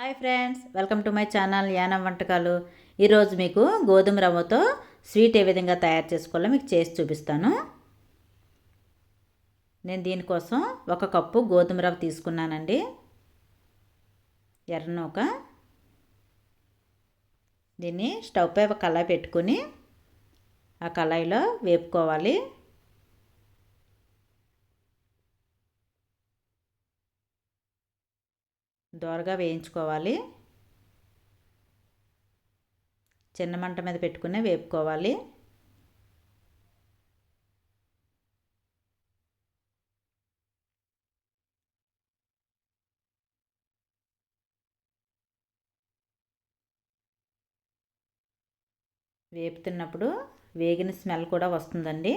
Hi friends welcome to my channel Yanam వంటకాలు. ఈరోజు మీకు గోధుమ రవ్వతో స్వీట్ ఏ విధంగా తయారు చేసుకోవాలో మీకు చేసి చూపిస్తాను. నేను దీనికోసం ఒక కప్పు గోధుమ రవ్వ తీసుకున్నానండి. ఎర్రనూక దీన్ని స్టవ్ పై ఒక కళాయి పెట్టుకుని ఆ కళాయిలో వేపుకోవాలి. దోరగా వేయించుకోవాలి. చిన్న మంట మీద పెట్టుకునే వేపుకోవాలి. వేపుతున్నప్పుడు వేగిన స్మెల్ కూడా వస్తుందండి.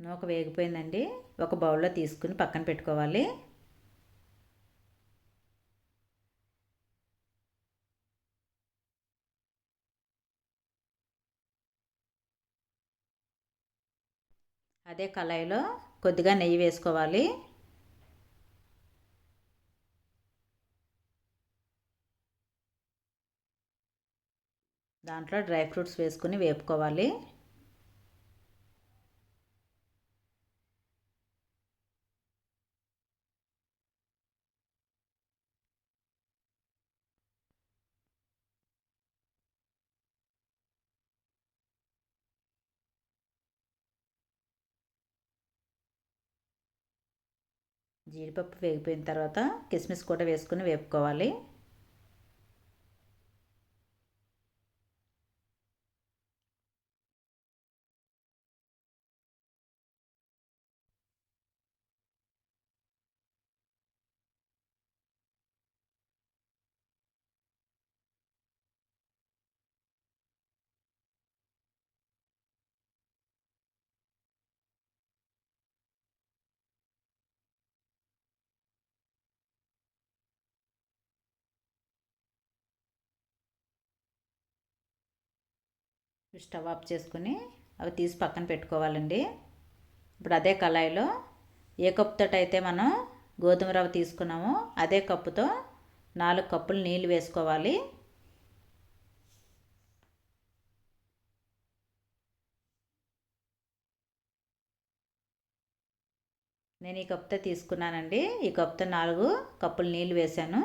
నూక వేగిపోయిందండి. ఒక బౌల్లో తీసుకుని పక్కన పెట్టుకోవాలి. అదే కళాయిలో కొద్దిగా నెయ్యి వేసుకోవాలి. దాంట్లో డ్రై ఫ్రూట్స్ వేసుకుని వేపుకోవాలి. జీడిపప్పు వేగిపోయిన తర్వాత కిస్మిస్ కూడా వేసుకుని వేపుకోవాలి. స్టవ్ ఆఫ్ చేసుకుని అవి తీసి పక్కన పెట్టుకోవాలండి. ఇప్పుడు అదే కళాయిలో ఏ కప్పుతో అయితే మనం గోధుమ రవ్వ తీసుకున్నామో అదే కప్పుతో నాలుగు కప్పులు నీళ్ళు వేసుకోవాలి. నేను ఈ కప్పుతో తీసుకున్నానండి. ఈ కప్పుతో నాలుగు కప్పులు నీళ్ళు వేసాను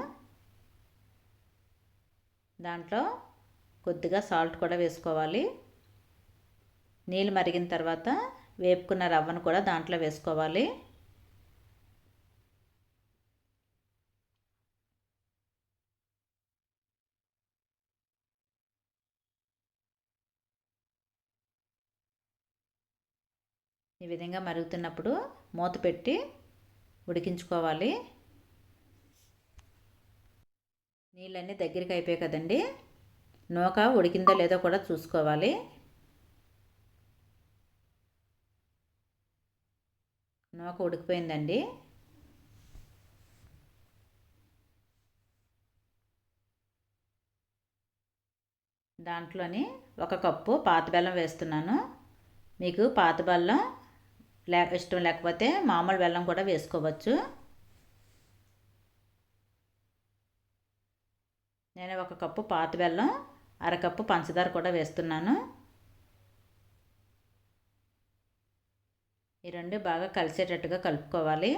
దాంట్లో కొద్దిగా సాల్ట్ కూడా వేసుకోవాలి. నీళ్ళు మరిగిన తర్వాత వేపుకున్న రవ్వను కూడా దాంట్లో వేసుకోవాలి. ఈ విధంగా మరుగుతున్నప్పుడు మూత పెట్టి ఉడికించుకోవాలి. నీళ్ళన్నీ దగ్గరికి అయిపోయాయి కదండి. నూక ఉడికిందో లేదో కూడా చూసుకోవాలి. నూక ఉడికిపోయిందండి. దాంట్లోని ఒక కప్పు పాత బెల్లం వేస్తున్నాను. మీకు పాత బెల్లం లేక ఇష్టం లేకపోతే మామూలు బెల్లం కూడా వేసుకోవచ్చు. నేను ఒక కప్పు పాత బెల్లం అరకప్పు పంచదార కూడా వేస్తున్నాను. ఈ రెండు బాగా కలిసేటట్టుగా కలుపుకోవాలి.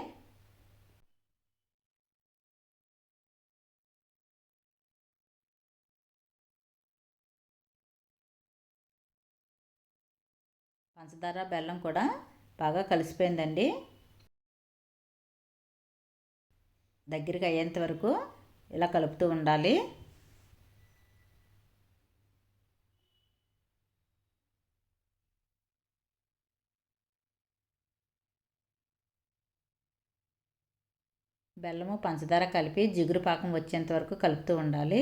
పంచదార బెల్లం కూడా బాగా కలిసిపోయిందండి. దగ్గరికి అయ్యేంత వరకు ఇలా కలుపుతూ ఉండాలి. బెల్లము పంచదార కలిపి జిగురు పాకం వచ్చేంత వరకు కలుపుతూ ఉండాలి.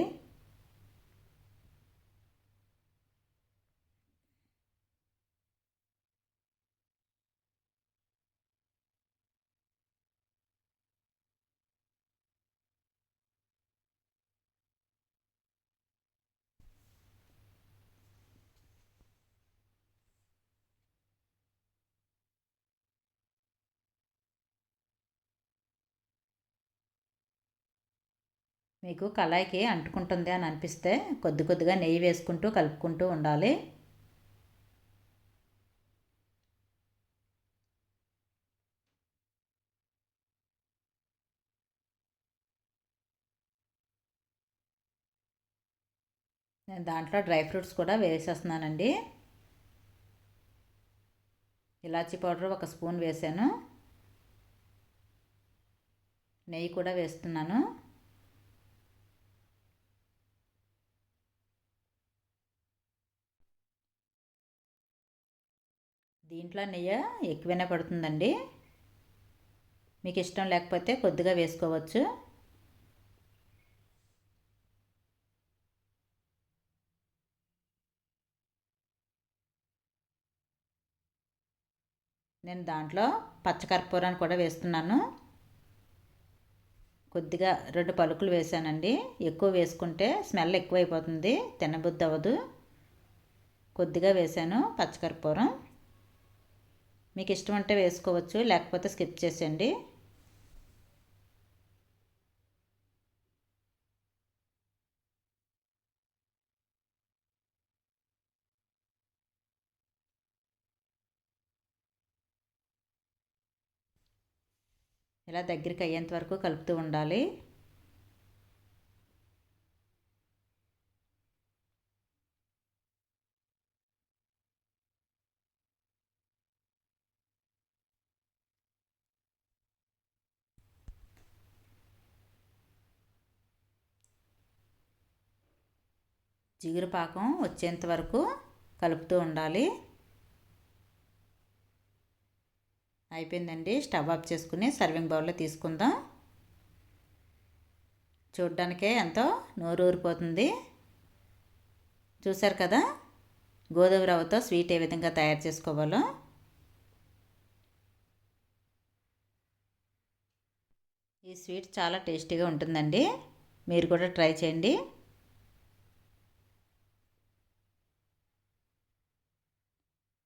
మీకు కళాయికి అంటుకుంటుంది అని అనిపిస్తే కొద్ది కొద్దిగా నెయ్యి వేసుకుంటూ కలుపుకుంటూ ఉండాలి. నేను దాంట్లో డ్రై ఫ్రూట్స్ కూడా వేసేస్తున్నానండి. ఇలాచీ పౌడర్ ఒక స్పూన్ వేసాను. నెయ్యి కూడా వేస్తున్నాను. దీంట్లో నెయ్యి ఎక్కువనే పడుతుందండి. మీకు ఇష్టం లేకపోతే కొద్దిగా వేసుకోవచ్చు. నేను దాంట్లో పచ్చకర్పూరాన్ని కూడా వేస్తున్నాను. కొద్దిగా రెండు పలుకులు వేసానండి. ఎక్కువ వేసుకుంటే స్మెల్ ఎక్కువైపోతుంది తినబుద్ధి అవ్వదు. కొద్దిగా వేసాను పచ్చకర్పూరం. మీకు ఇష్టం అంటే వేసుకోవచ్చు లేకపోతే స్కిప్ చేసేయండి. ఇలా దగ్గరికి అయ్యేంత వరకు కలుపుతూ ఉండాలి. జిగురు పాకం వచ్చేంత వరకు కలుపుతూ ఉండాలి. అయిపోయిందండి. స్టవ్ ఆఫ్ చేసుకుని సర్వింగ్ బౌల్లో తీసుకుందాం. చూడ్డానికే ఎంతో నోరు ఊరిపోతుంది. కదా? గోధుమ రవ్వతో స్వీట్ ఏ విధంగా తయారు చేసుకోవాలో. ఈ స్వీట్ చాలా టేస్టీగా ఉంటుందండి. మీరు కూడా ట్రై చేయండి.